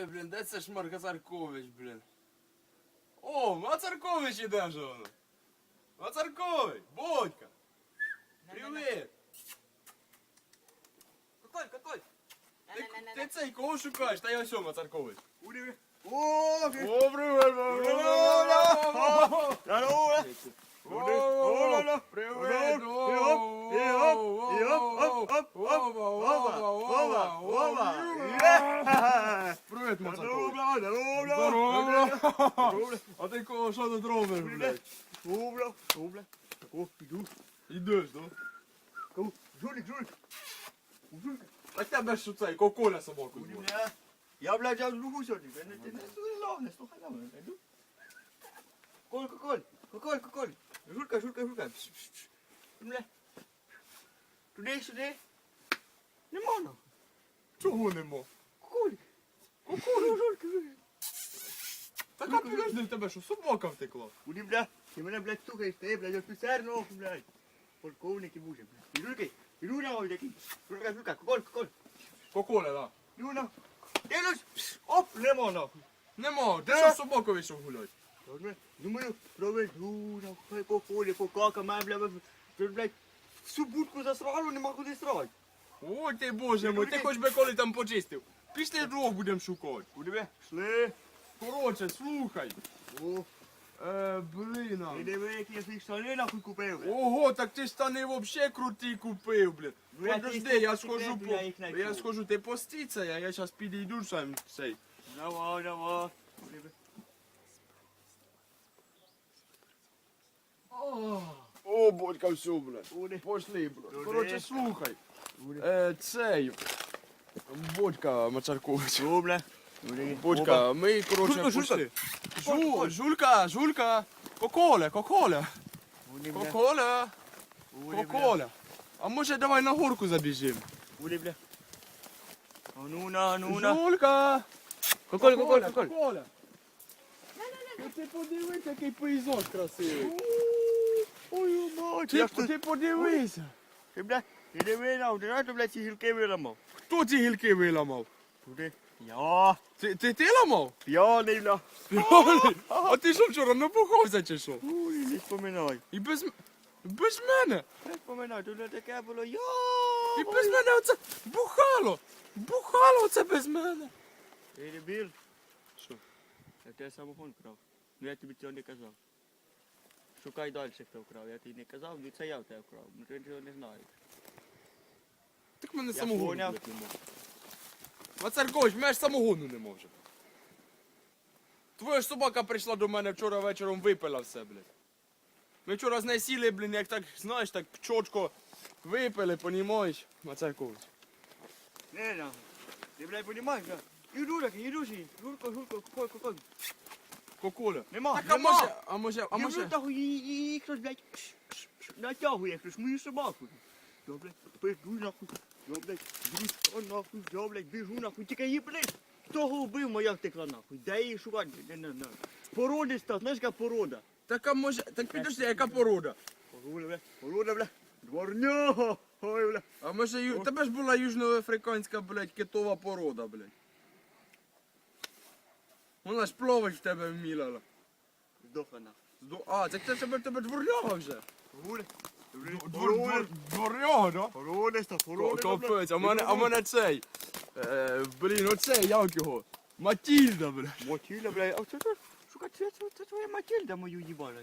Блін, де це ж Марко Царкович, блін? О, Мацаркович іде вже воно. Мацаркович, Бодька. Привіт. Котоль, котоль. Ти, ти цей кого шукаєш? Та я ось Мацаркович. Уди. О, О, привіт, Привіт! Привіт, Мацаркович. Здорово. А ти кого що тут робиш, блядь? Ідеш, да? Жулик, жулик. Жулик. Так тебе що цей, коколя собаку зводить. Я, блядь, я люблю сьогодні. Не, не, не слухай не слухай йду. Коль, коль, коль, коль, коль. Жулька, жулька, жулька. Пш, пш, пш. Бля. Туди, сюди. Не можна. Чого нема? Коль. Коль, жулька, жулька. Так а подожди, в тебе що, собака втекла? Куди, бля? Ти мене, блядь, стукаєш, ти, блядь, офіцер нахуй, блядь. Полковник і буде, блядь. І жульки, і жулька, ой, такий. Жулька, жулька, коль, коль. Коколя, да. Юна. Дивлюсь, пш, оп, нема, нахуй. Нема, ти Де? що з собакою вийшов гулять? Думаю, Думаю, проведу, нахуй, по полі, по кака, мене, блядь, тут, блядь, всю будку засрало, нема куди срати. Ой ти боже мой, ти хоч би коли там почистив. Пішли двох будемо шукати. Куди ви? Шли. Коротше, слухай. О, Е, блін. а. і диви, які я своїх штани, нахуй, купив, блядь. Ого, так ти штани вообще круті купив, блін. Ну, я Подожди, я схожу по... я їх. Я схожу, ти це, а я зараз підійду сам цей. Давай, давай. Куди? О, Бодька, все, блядь. Куди? Пошли, блядь. Туди. Коротше, слухай. Е, цей. Бодька Мацаркович. Що, бля? Бодька, ми, коротше, Жулька, Жулька. пошли. Жу, жулька, жулька. Коколя, коколя. Куди, бля? Коколя, бля? коколя. А може давай на горку забіжимо? Куди, бля? А ну на, ну на. Жулька. Коколь, коколь, коколь. Коколя. Ти подивись, який пейзаж красивий. Ой, мать, Ти, тут... ти подивися. Ти, бля, ти диви, на, ти знаєш, бля, ці гілки виламав. Хто ці гілки виламав? Куди? Я. Ти, ти, ти ламав? П'яний, бля. А ти що вчора напухався чи що? Ой, не споминай. І без, м- без мене. Не споминай, тут не таке було. Я. І без мене оце бухало. Бухало оце без мене. Ти дебіл. Що? Я тебе самогон крав. Ну я тобі цього не казав. Шукай далі, хто вкрав. Я тобі не казав, ну це я в тебе вкрав. Ну ти цього не знаєш. Так мене Я самогону поняв. блядь, не може. Вацаркович, мене ж самогону не може. Твоя ж собака прийшла до мене вчора вечором випила все, блядь. Ми вчора з нею сіли, блін, як так, знаєш, так чотко випили, понімаєш? Вацаркович. Не, нахуй. Ти, блядь, понімаєш, да? Іду так, іду сі. Журко, журко, кокой, кокой. Коколя. Нема, Так, а нема. може, а може, а може... вже так, і, і, і хтось, блядь, натягує хтось мою собаку. Я, блядь, пиду нахуй. Я, блядь, біжу нахуй, я, блядь, біжу нахуй. Тільки її, блядь, того вбив, моя втекла нахуй. Де її шукати? Не, не, не. Породиста, знаєш, яка порода? Так, а може, так підожди, яка порода? Порода, бля, порода, бля. Дворняга. Ой, бля. А може, ю... тебе ж була южноафриканська, блядь, китова порода, блядь. Вона ж плавать в тебе вміла. Здохла нахуй. Здо- А, так це тебе, тебе дворняга вже. Порода. Дворняга, да? Породиста, порода, бля. Капець, а в мене, а в мене цей. Е, блін, оцей, як його? Матільда, блядь. Матільда, бля. А це, це, сука, це, це, це твоя Матільда мою їбала.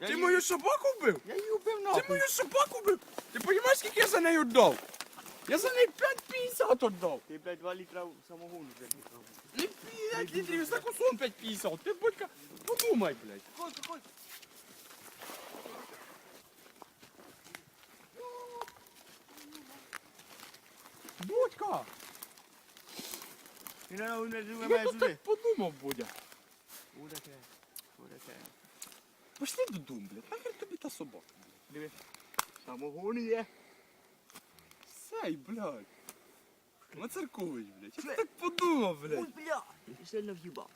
Я Ти її- мою собаку вбив? Я її вбив Ти мою собаку вбив? Ти розумієш, скільки я за нею дав? Я за неї 5,50 віддав. Ти, блядь, 2 літра самогону, блядь, віддав. Не 5 літрів, за кусон 5,50. Ти, батька, подумай, блядь. Коль, коль. Будька, І не я тут так подумав, Будя. Буде те, буде те. Пошли додому, блядь, нахер тобі та собака. Диви. Самогон є. Сей, блядь. Мацаркович, блядь. Я так подумав, Ой, блядь. бля. Ти сильно в'їбав.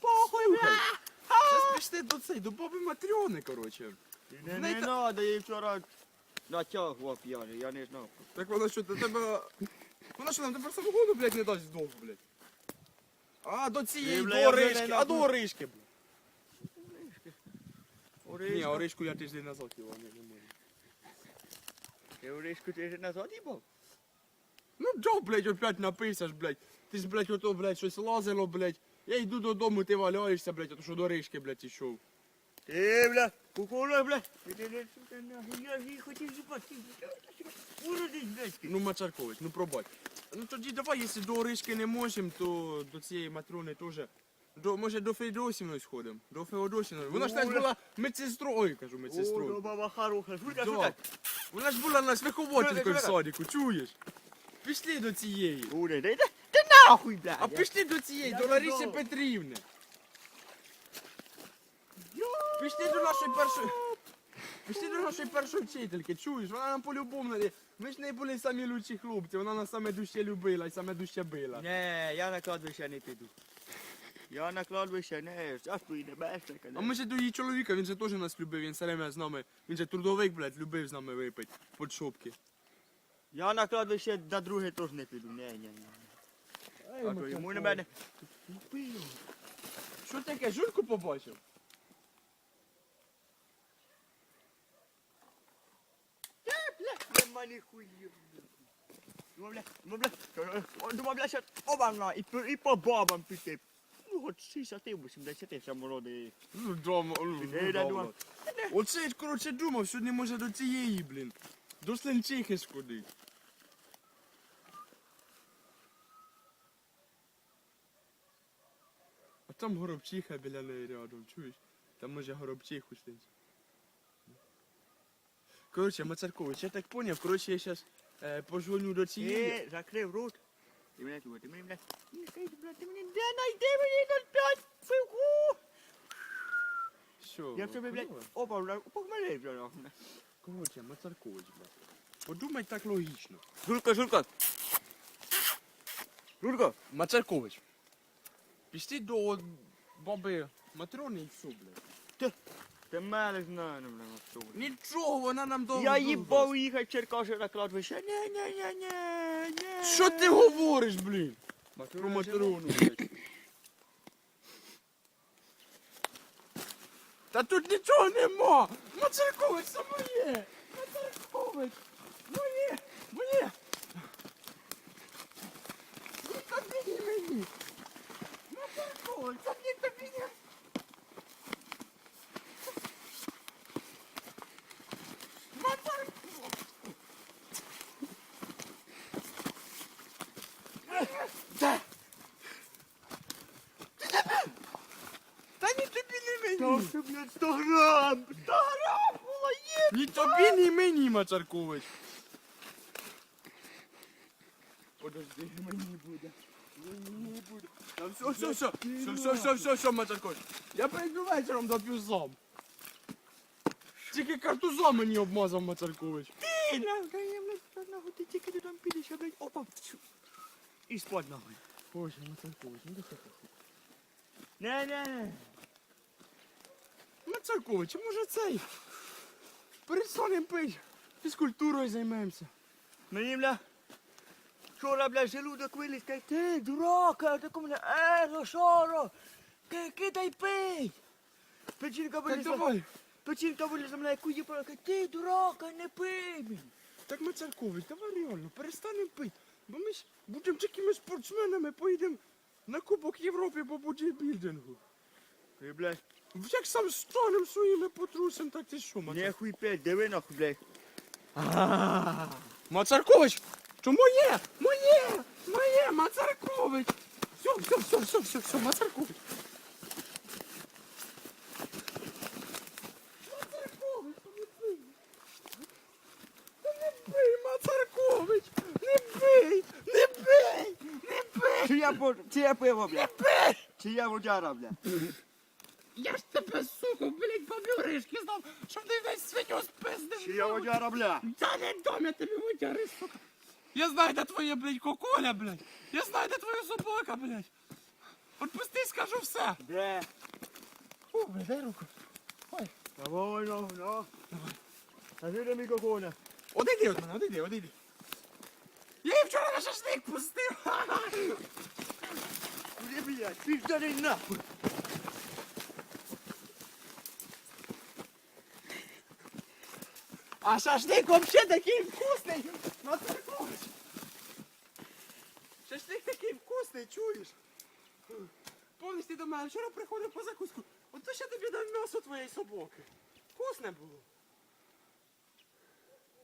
Похуй, блядь. Зараз пішли до цей, до баби Матрьони, короче. Не, Не не надо, я її вчора натягував п'яний, я не знав. Так вона що, до тебе... Вона що, нам тепер самогону, блядь, не дасть здох, блядь. А до цієї, бля, до я вже оришки, а до нахуй. оришки, бля. Ні, Оришка. оришку я тиждень назад його не, не можу. Ти оришку ти ж назад їбав? Ну чо, блядь, опять написаш, блядь. Ти ж, блядь, ото, блядь, щось лазило, блядь. Я йду додому, ти валяєшся, блядь, а то що до ришки, блядь, ішов. Ти, бля, кукула, бля. Я хотів їбати. Уродись, блядь. Ну, Мачаркович, ну пробач. Ну тоді давай, якщо до Оришки не можемо, то до цієї матрони теж. До, може до Феодосівної сходимо? До Феодосівної. Вона ж теж була медсестрою, ой, кажу, О, медсестрою. ну, баба хороша. Да. шулька. Вона ж була нас вихователькою в садіку, чуєш? Пішли до цієї. Уре, дай, дай, ти нахуй, бля. А пішли до цієї, до Ларисі. Петрівни. Пішли до нашої першої. Пішли до нашої першої вчительки, чуєш? Вона нам по-любому. Ми ж не були самі лучші хлопці, вона нас саме дужче любила і саме дужче била. Не, я на кладбище не піду. Я на кладбище не, царство і небесне, А ми же до її чоловіка, він же теж нас любив, він все время з нами, він же трудовик, блядь, любив з нами випити під шопки. Я на кладбище на друге теж не піду. Не, не, не. А то йому на мене. Що таке, жульку побачив? Бля, нема ніхуя. Ну, бля, ну, бля, о, думав, бля, що оба на, і, і по бабам піти. Ну, от 60-80 ще молодий. Ну, дома, ну, Е, ну, блядь. Оце коротше, думав, сьогодні може до цієї, блін. До Сленчихи сходить. А там горобчиха біля неї рядом, чуєш? Там може горобчиху слить. Коротше, Мацаркович, я так поняв, коротше, я зараз е, позвоню до цієї. Е, закрив рот. Ти мене чує, ти мені, бля, не скажи, бля, ти мені де найди мені 05 пивку. Що? Я в тебе, блядь, поняла? опа, бля, похмелив вже, нахуй. Коротше, Мацаркович, блядь. Подумай так логічно. Жулька, Жулька. Жулька. Мацаркович. Пішли до баби Матрони і все, блядь. Ти мене знає, ну, бля, що. Нічого, вона нам довго. Я їбав їхати в Черкаси на кладбище. Ні, ні, ні, ні, ні. Що ти говориш, блін? Про Матрону, блядь. Та тут нічого нема! Мацаркович, це моє! Мацаркович! Моє! Моє! Ні тобі, ні мені! Мацаркович, це ні тобі, ні! Мацаркович! Де? Та ні тобі, ні Та мені! що, блядь, 100 грам. 100 грам є. Ні тобі, ні мені, Мацаркович. Подожди, мені буде. Мені буде. Та все, все, все, все, все, все, все, все, Мацаркович. Я прийду вечором доп'ю сам. Тільки картузом мені обмазав Мацаркович. Ти, нахуй, я, блядь, нахуй, ти тільки ти там підеш, я, блядь, опа. тьфу. І спать, нахуй. Боже, Мацаркович, ну де ти? Не, не, не. Мацаркович, а може цей? Перестанем пить. Фізкультурою займемося. Мені, бля, вчора, бля, желудок виліз, каже, ти, дурака, ти мене, е, ну що, кидай пий. Печінка Так вилізла, давай. печінка вилізла, мене кує, каже, ти, дурака, не пий, блін. Так, Мацаркович, давай реально, перестанемо пити. Бо ми ж будемо такими спортсменами, поїдемо на Кубок Європи по бодібілдингу. Ти, блядь, Як сам станем своїми потрусом, так ти що, не Мацаркович? хуй п'ять, диви нахуй, блядь. Мацаркович! То моє! Моє! Моє! Мацаркович! Все, все, все, все, все, все, Мацаркович! Мацаркович, ну не бий! Та не бий, Мацаркович! Не бий! Не бий! Не бий! Чи я, по- чи я пиво, блядь? Бий! Чи я водяра, блядь? Я ж тебе, сука, блядь, побюришки знав, щоб ти весь свиню спиздив. Чи я водяра, блядь? Та не дам я тобі водяри, сука. Я знаю, де твоє, блядь, коколя, блядь. Я знаю, де твоя собака, блядь. Отпусти, скажу все. Де? Фу, блядь, дай руку. Давай, ну, ну. А ти до мікрофона. Одійди від мене, одійди, одійди. Я її вчора на шашлик пустив. Куди блядь, пиздари нахуй. А шашлик вообще такий вкусний! Матеркович! Шашлик такий вкусний, чуєш? Помниш, ти до мене вчора приходив по закуску. От то ще тобі дав м'ясо твоєї собаки. Вкусне було.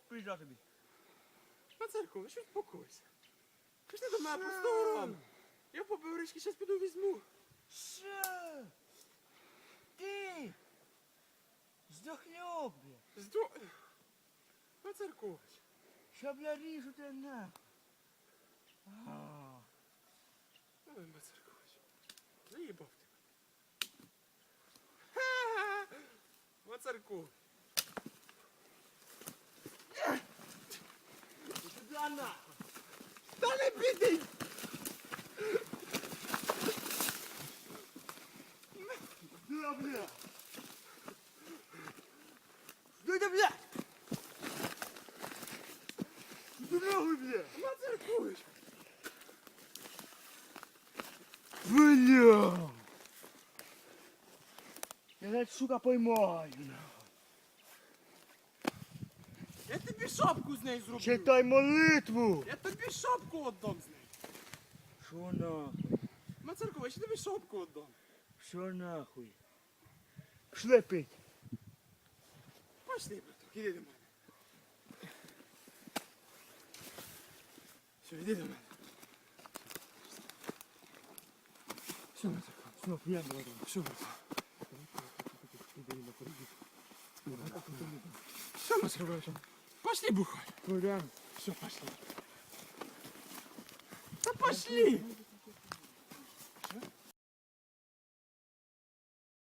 Пизда тобі. Мацарко, що успокойся. Пішли до мене по 100. Я по беврички зараз піду візьму. Що? Ти? Здохнёв, блядь. Здо... Мацаркович. Щоб я ріжу тебе нахуй. А. Ой, Мацаркович. Заїбав тебе. Ха-ха! Мацарко. Туди. Та не піди! Да, бля. Да, бля. Туди нахуй, бля. Я навіть, сука, поймаю. Я тобі шапку з нею зроблю. Читай молитву. Я тобі шапку віддам з нею. Що нахуй? Мацаркович, я тобі шапку віддам. Що нахуй? Пішли пить. Пошли, браток, іди до мене. Все, іди до мене. Все, Мацарко. Все, п'ємо, братан. Все, браток. Все, Мацаркович. Пошли бухать. Пойдем. Все, пошли. Да пошли!